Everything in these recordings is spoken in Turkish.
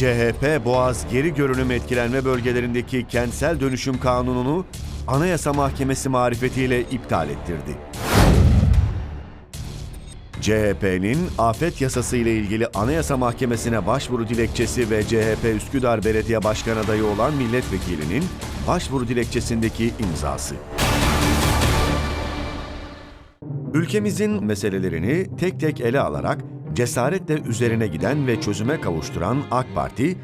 CHP Boğaz geri görünüm etkilenme bölgelerindeki kentsel dönüşüm kanununu Anayasa Mahkemesi marifetiyle iptal ettirdi. CHP'nin afet yasası ile ilgili Anayasa Mahkemesi'ne başvuru dilekçesi ve CHP Üsküdar Belediye Başkan adayı olan milletvekilinin başvuru dilekçesindeki imzası. Ülkemizin meselelerini tek tek ele alarak cesaretle üzerine giden ve çözüme kavuşturan AK Parti,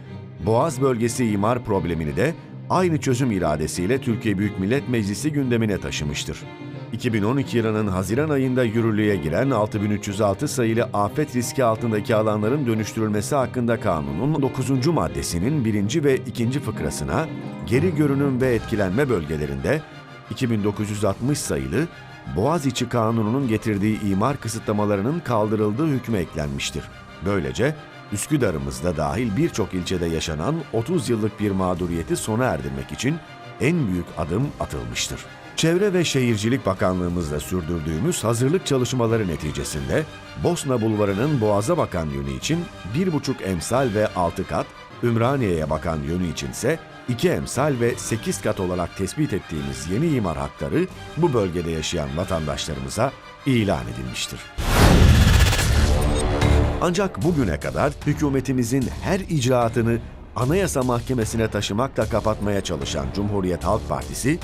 Boğaz bölgesi imar problemini de aynı çözüm iradesiyle Türkiye Büyük Millet Meclisi gündemine taşımıştır. 2012 yılının Haziran ayında yürürlüğe giren 6306 sayılı afet riski altındaki alanların dönüştürülmesi hakkında kanunun 9. maddesinin 1. ve 2. fıkrasına geri görünüm ve etkilenme bölgelerinde 2960 sayılı Boğaziçi Kanunu'nun getirdiği imar kısıtlamalarının kaldırıldığı hükmü eklenmiştir. Böylece Üsküdar'ımızda dahil birçok ilçede yaşanan 30 yıllık bir mağduriyeti sona erdirmek için en büyük adım atılmıştır. Çevre ve Şehircilik Bakanlığımızla sürdürdüğümüz hazırlık çalışmaları neticesinde Bosna Bulvarı'nın Boğaz'a bakan yönü için 1,5 emsal ve 6 kat, Ümraniye'ye bakan yönü içinse 2 emsal ve 8 kat olarak tespit ettiğimiz yeni imar hakları bu bölgede yaşayan vatandaşlarımıza ilan edilmiştir. Ancak bugüne kadar hükümetimizin her icraatını Anayasa Mahkemesi'ne taşımakla kapatmaya çalışan Cumhuriyet Halk Partisi,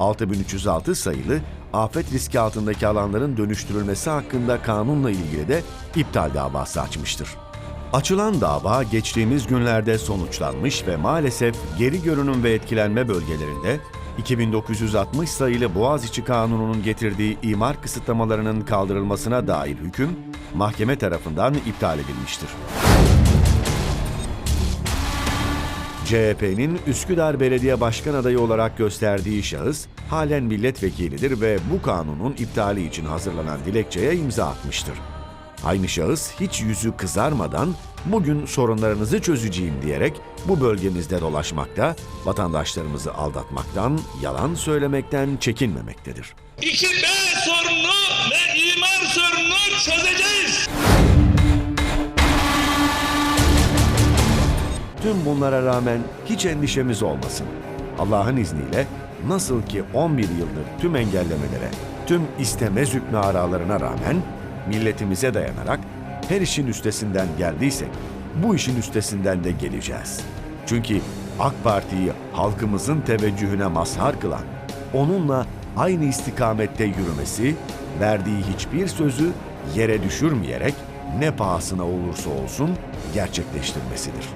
6306 sayılı afet riski altındaki alanların dönüştürülmesi hakkında kanunla ilgili de iptal davası açmıştır. Açılan dava geçtiğimiz günlerde sonuçlanmış ve maalesef geri görünüm ve etkilenme bölgelerinde 2960 sayılı Boğaziçi Kanunu'nun getirdiği imar kısıtlamalarının kaldırılmasına dair hüküm mahkeme tarafından iptal edilmiştir. CHP'nin Üsküdar Belediye Başkan adayı olarak gösterdiği şahıs halen milletvekilidir ve bu kanunun iptali için hazırlanan dilekçeye imza atmıştır. Aynı şahıs hiç yüzü kızarmadan bugün sorunlarınızı çözeceğim diyerek bu bölgemizde dolaşmakta, vatandaşlarımızı aldatmaktan, yalan söylemekten çekinmemektedir. 2B sorununu ve imar sorununu çözeceğiz. Tüm bunlara rağmen hiç endişemiz olmasın. Allah'ın izniyle nasıl ki 11 yıldır tüm engellemelere, tüm istemez hükmü aralarına rağmen milletimize dayanarak her işin üstesinden geldiysek bu işin üstesinden de geleceğiz. Çünkü AK Parti'yi halkımızın teveccühüne mazhar kılan, onunla aynı istikamette yürümesi, verdiği hiçbir sözü yere düşürmeyerek ne pahasına olursa olsun gerçekleştirmesidir.